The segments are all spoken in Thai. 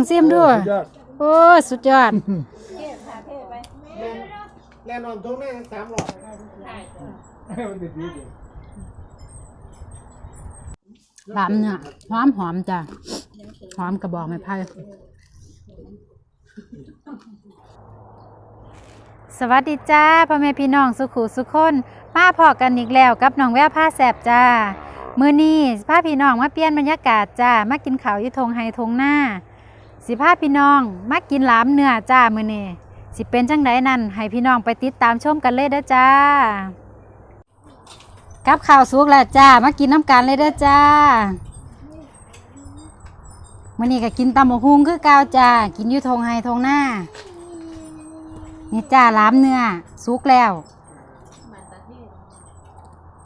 องซิมด้วยสุดยอด โอ้สุดยอด แน่นอนทุกแม่สามหลอดมันติดดีดิหลามเนี่ยหอมหอมจ้ะหอมกระบอกไม้ไผ่สวัสดีจ้าพ่อแม่พี่น้องสุขุสุขคนมาพอกันอีกแล้วกับน้องแววผ้าแสบจ้า มื้อนี้พาพี่น้องมาเปลี่ยนบรรยากาศจ้ามากินข้าวอยี่ทงไฮทงหน้า สิพาพี่น้องมากินหลามเนื้อจ้ามื้อนี้สิเป็นจังไดนั่นให้พี่น้องไปติดตามชมกันเลยเด้อจ้า กับข้าวสุกแล้วจ้ามากินน้ำกันเลยเด้อจ้ามื่อนี้ก็กินตำบักฮุงคือเก่าจ้ากินอยู่ทงไฮทงหน้านี่จ้าล้ามเนื้อสุกแล้ว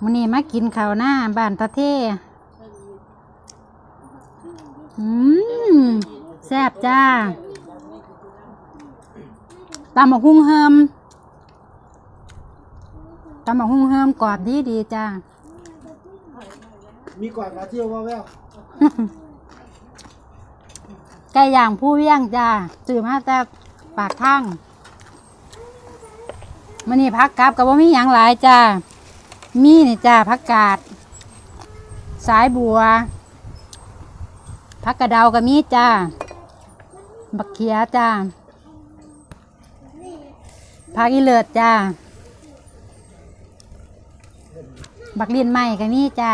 มื่อนี้มากินข้าวหน้าบ้านตะเทอืม แซ่บจ้าตำบักฮุงเฮิมตำบักหุ่งเฮิมกรอบดีดีจ้า มีก่อนมาเที่ยวว่าแววไก่ย่างผู้เวียงจ้าซื้อมาจากปากทางมันนี่พักกลับกับว่ามีหยังหลายจ้า มีนี่จ้าพักกาด สายบัวพักกระเดาก็มีจ้า บักเขียจ้าพักอีเลิศจ้าบักลินใหม่ก็มีจ้า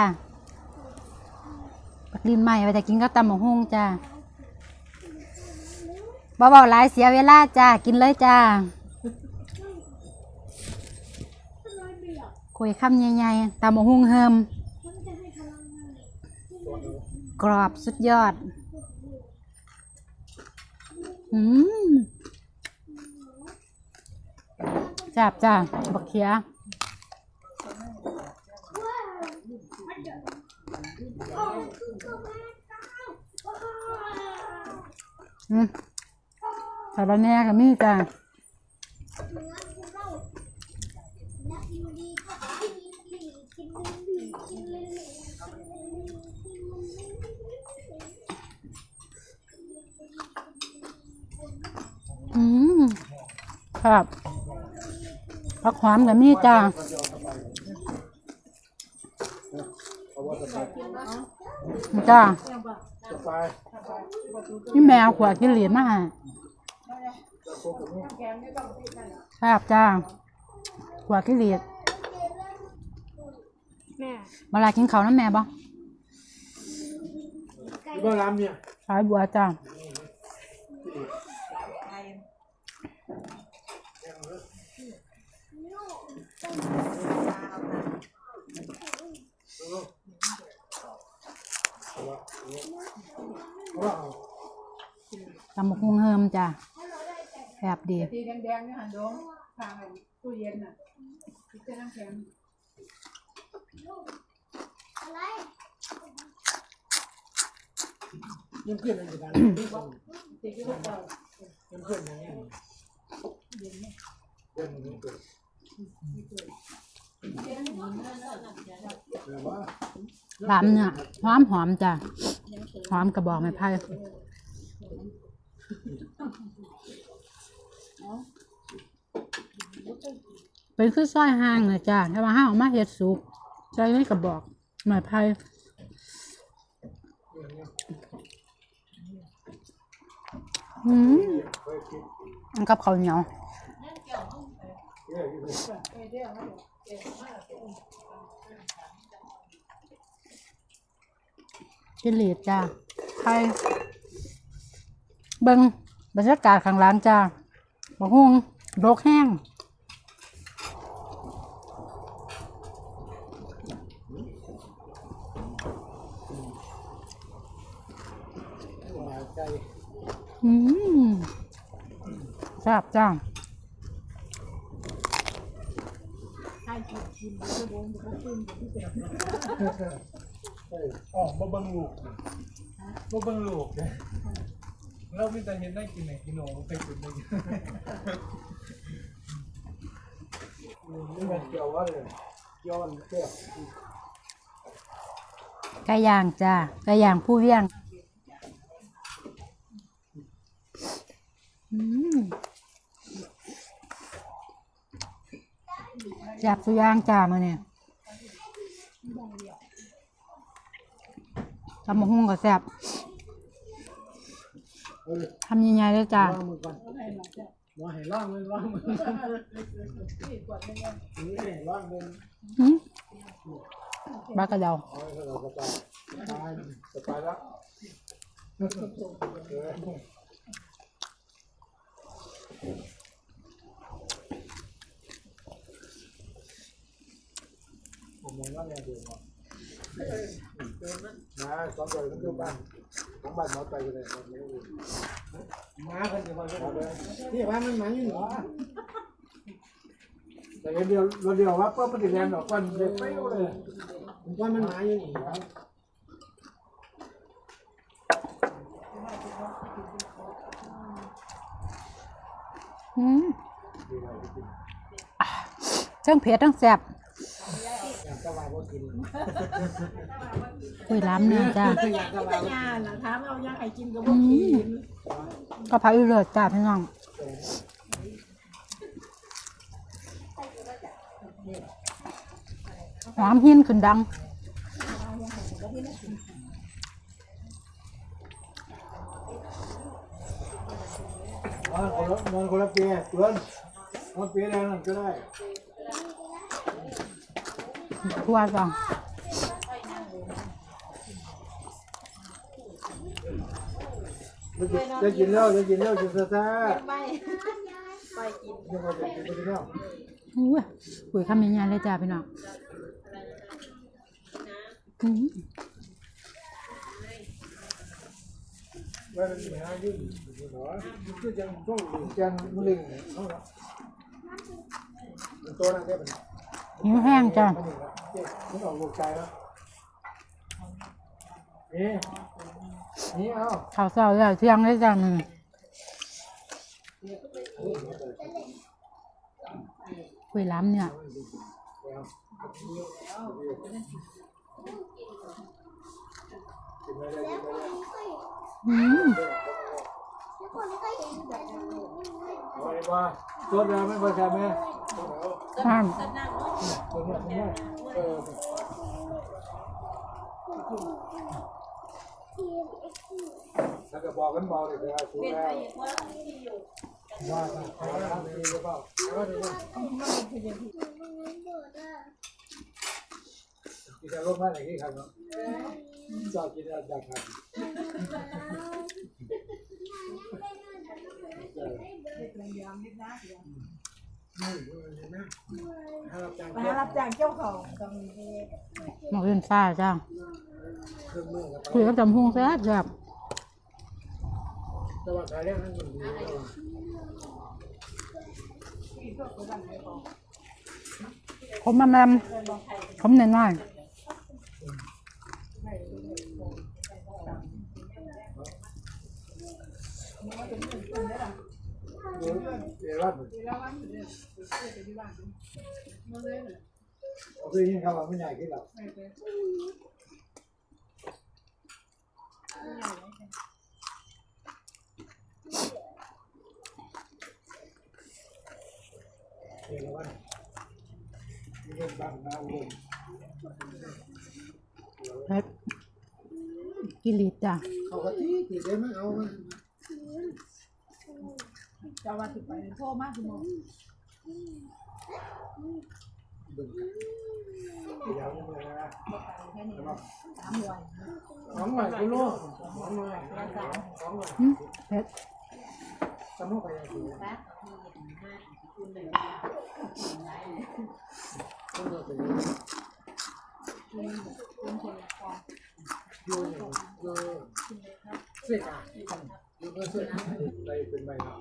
บักลินใหม่ไปจะกินกับตำหมกฮุ่งจ้าบ่เบาหลายเสียเวลาจ้ากินเลยจ้าคุยคำใหญ่ๆตำหมกฮุ่งเฮิมกรอบสุดยอด อืมจับจ้าบักเขียอืมสารแน่กับมี่จ้าอืม ครับผักหอมกับมีจ้าจ้าสบายนี่แมวขวดกินเหรียญมาให้ครับจ้าขวดกินเหรียญแม่เวลากินข้าวน้ำแม่บ่ที่บ้านรามเนี่ยสายบัวจ้า ว้าว ตำบักหุงเฮิมจ้าแบบดีทีแดงๆนี่หันดงทางตู้เย็นน่ะที่เป็นน้ำแข็งยังเพื่อนอะไรกันติดอยู่กับเรายังเพื่อนอย่างนี้เพื่อนยังเพื่อนแต่ว่า ลามเนี่ยหอมหอมจ้าหอมกระบอกไม้ไผ่เป็นคือซอยห่างเลยจ้าถ้าว่าห้าออกมาเฮ็ดสุกใส่ไม่กระบอกไม้ไผ่อืมอันกับข้าวเหนียว กินเหลียดจ้าไข่เบิงบรรยากาศข้างหล่างจ้าบะฮุงโรกแห้งสบายใจอืมทราบจ้า ออกบ่เบิ่งลูกนะเบิ่งลูกเนี่ยเราไม่แต่เห็นได้กินไหนกินโหนไปกินได้กินนี่มันเกี่ยวว่าเลยย้อนเกี่ยวไก่ย่างจ้ากระย่างผู้เวียงจับสุย่างจ้ามาเนี่ย ตำบักหุ่งก็แซ่บเออทำยังไงเลยจ้าล่างมือก่อนมาให้ล่างเลยล่างมือนี่ให้ล่างเลยหืมบ้ากระเดาเอาให้เราสบายสบายสบายแล้วเออผมมองว่าแนวเดิมอะ มาสองตัวต้องดูบ้านของบ้านมอไปกันเลยมันไม่รู้มาคนเดียวมาเลยนี่ว่ามันมาอยู่เหรอแต่เดียวเราเดียวว่าเพื่อปฏิแรงดอกกันเด็กไม่รู้เลยผมว่ามันมาอยู่นี่ครับอืมเชิงเผ็ดทั้งแซ่บ จะว่าบ่กินคุยล้ำเนี่ยจ้าอยากจะว่าย่าน่ะถามเอายังไอ้กินก็บ่กินก็พักอีเลิศจ้าพี่น้องหอมหินขึ้นดังนอนคนละนอนคนละเปียเตือนนอนเปียแรงนั่นก็ได้ ทั่วจ้ะจะกินแล้วจะกินแล้วจะซาซาไปไปกินยังมาจะกินไปแล้วอุ้ยคุยคำยังไงเลยจ้าพี่น้องอืมว่ามันหายุ่งหรอคือจังช่วงจังมะเร็งเขาละมันโตนั่นได้ปะหิวแห้งจ้ามันนี่ละเจ๊มั นออกลูกชายแล้วนี่นี่เอาข้าวเช้าแล้วเที่ยงเลยจ้ามึงคุยล้ำเนี่ยอืมเอาไปว่าตัวเดียวไม่พอใช่ไหม ห้ามแล้วก็บอกกันเบาเลยนะครับชูแล้วว่าไปทำดีหรือเปล่าวก็ดูว่ากินอารมณ์อะไรกี่ครั้งเนาะชอบกินอะไรจากใคร ไปหารับจ้างเจ้าของตรงนี้หมอกเล่นฟ้าจ้าเครื่องมือกับคุยกับจำพุงแซ่บแซ่บแต่ว่าขายเรื่องนั้นมันดีแล้วผมมาแมมผมหน่อยเดี๋ยวเดี๋ยวรับ เอาไปยิงเขาว่าไม่ใหญ่ขึ้นหรอกเดี๋ยววันเรื่องบางนาลมๆเผ็ดกิริตจ้าเขาก็ตีตีได้ไหมเอามาจะว่าสิไปโทรมาสิโมง บึงเดี๋ยวยังไงนะแค่นี้สามวันสองหน่อยคุณลูกสองหน่อยสองหน่อยอืมเผ็ดสมุไปยังไงคุณลูกไปยังอยู่อยู่เสียอะอยู่ก็เสียไปเป็นใบนะ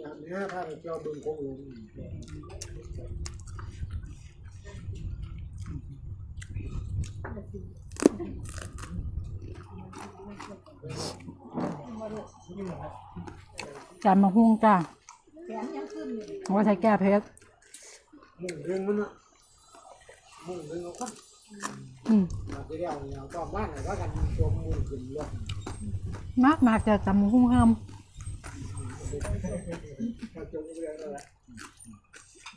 อย่างนี้ถ้าเราเจ้าบึงคงลงจานมะฮุ่งจ้าแขนยังขึ้นอยู่เอาไว่าใช้แก้เผ็ดมุ่งเรื่องมันอะมุ่งเรื่องเราก็อืมมาที่เดียวเนี่ยก็บ้านไหนว่ากันจมมุ่งขึ้นรถมากมากจะจำมะฮุ่งเฮิมม จมเรียนนั่นแหละ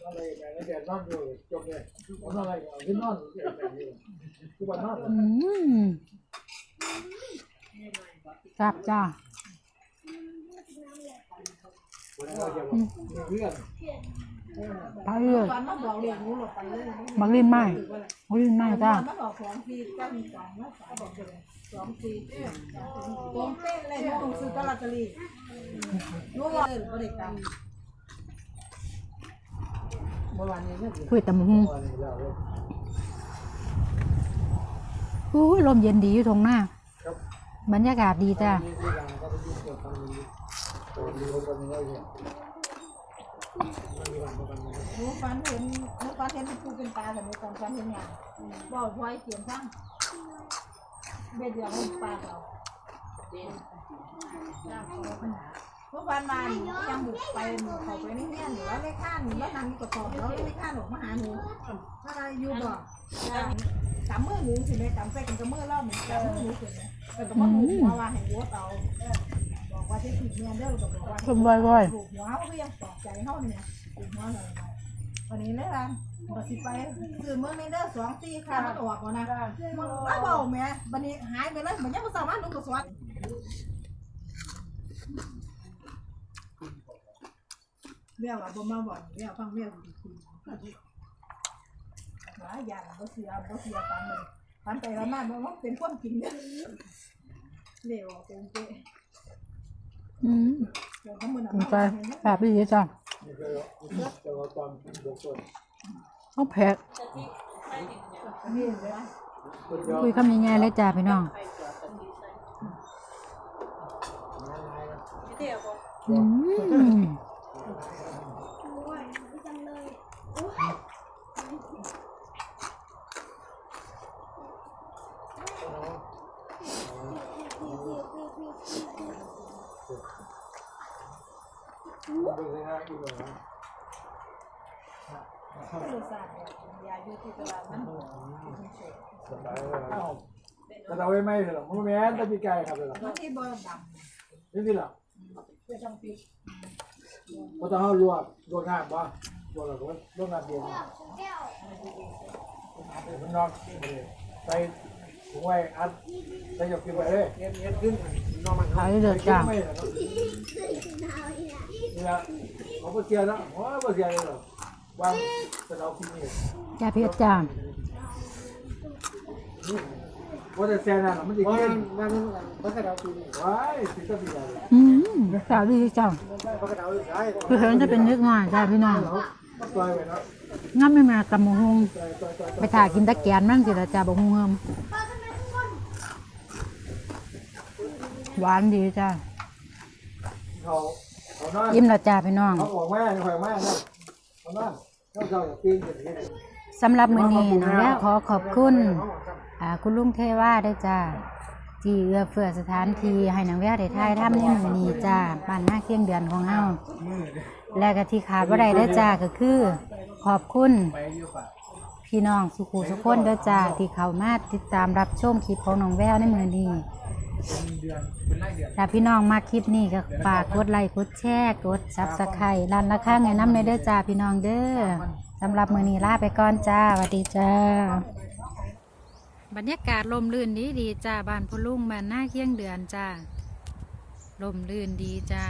นั่นเลยแม่แดดนอนอยู่จมเลยผมอะไรเอาขึ้นนอนแบบนี้ทุกวันนอนอืมจับจ้าวันนั้เราจะเพื่อนไปเลยวันมาบอกเรียนรู้หลบไปเลยบักลินไหมบักลินไหมจ้ามาบอกสองทีก็มีสองมาบอกเลย สองทีตรงเป๊ะเลยไม่ต้องซื้อตลาดตลีรู้ว่าเลยก็ได้ตังเมื่อวานนี้เนี่ยคุยตำหงวันดีอู้ยลมเย็นดีอยู่ตรงหน้าครับรรยากาศดีจ้านี่ที่เราก็ไปยุ่งเกี่ยวกับนี้ตัวดีจ้าเนี่ยมันมีวันประกันนี้รู้ฟันเห็นฟันเห็นเป็นปูเป็นตาแต่ไม่ตอนฟันเห็นงานบอกไว้เขียนทั้ง เบ็ดเดียวมันปลาเราเมื่อวานมายังบุกไปเขาไปนี่เนี่ยหรือว่าเลขข้านแล้วนางมีกระสอบแล้วเลขข้านออกมาหาหนูถ้าอะไรอยู่บอกกำมือหนูสิไหมกำใส่กันกำมือเล่าเหมือนกำมือหนูสิไหมแต่ก็มาหูหัวว่าให้วัวเตาบอกว่าที่ผิดเนี่ยเด้อก็บอกว่าลมว่อยถูกหัวเขาก็ยังตอบใจเขาเนี่ยถูกหัวเลย วันนี้เลยล่ะบัสิไปซื้อเมืองในเด้อสองตีค่ะมันออกก่อนนะมันแล้วเบาแม่บันนี้หายไปเลยมันยังไม่สามารถลุกกระสวัสดเรียกว่าบ่มาบ่อนเรียกฟังเรียกคุยหลายอย่างบ่เสียบ่เสียตันเลยตันไปแล้วมาบ่ว่าเป็นคนกินเนี่ยเร็วเต็มเป๊ะๆอืมเดี๋ยวเขาเหมือนสนใจแบบดีจ้านี่คือจะ เราตอนบกต้นเอาแพ็กนี่เลยนะคนเดียวคุยคำยังไงเลยจ้าพี่น้องอืม เป็นยังไงอีกเหรอไม่รู้สักยาอยู่ที่ตลาดมันสบายเลยแต่เราไม่ไม่เหรอมันแม้แต่ปีไก่ครับเลยหรอมันที่บ่ดนี่สิล่ะำเป็นต้องปิดเพราะถ้าเขาลวกลวกน้ำบ่ลวกแล้วก็ลวกน้ำเย็นมันนอกใส่ถุงไว้อัดใส่หยกกินไว้เลยเย็นเย็นขึ้นนอกมันขายเดือดจ้าไม่เหรอ นี่ละเขาก็เสียแล้วโอ้ก็เสียเลยหรอวางแต่เราพิมพ์นี่จ้าเพชรจ้าว่าแต่เสียนั่นมันจะกินนั่นมันก็เราพิมพ์นี่ว้ายสิก็ปีอะไรอืมจ้าดีจ้ามันก็เราใช่คือเห็นจะเป็นนึกง่ายจ้าพี่น้องก็ปล่อยไว้เนะงั้นไม่มากับหมูฮงไปถ่ายกินตะแกนมั่งสิละจ้าบอกฮงเฮิมหวานดีจ้าเขา เขานอนอิ่มและจ้าพี่น้อง เขาออกมาหอยมาเนี่ยเขานอนเขาเจ้าอย่าปีนอย่างนี้สำหรับมื้อนี้น้องแล้วขอขอบคุณอ่าคุณลุงเทว่าได้วยจ้าที่เอื้อเฟื้อสถานที่ให้นางแววได้ถ่ายทำในมื้อนี้จ้าบ้านหน้าเคียงเดือนของเฮาและก็ที่ขาดบ่ได้เด้อจ้าก็คือ ขอบคุณไปเยอะกว่าพี่น้องสุขุสุขคนเด้อจ้าที่เข้ามาติดตามรับชมคลิปของน้องแววในมื้อนี้ เป็นเดือนเป็นไร่เดือน ถ้าพี่น้องมาคลิปนี้ก็ฝากกดไลค์กดแชร์กด Subscribe ลั่นละข้างให้นำในเด้อจ้าพี่น้องเด้อสำหรับมื้อนี้ลาไปก่อนจ้าสวัสดีจ้า บรรยากาศลมลื่นดีดีจ้าบ้านพอลุงบ้านหน้าเคียงเดือนจ้าลมลื่นดีจ้า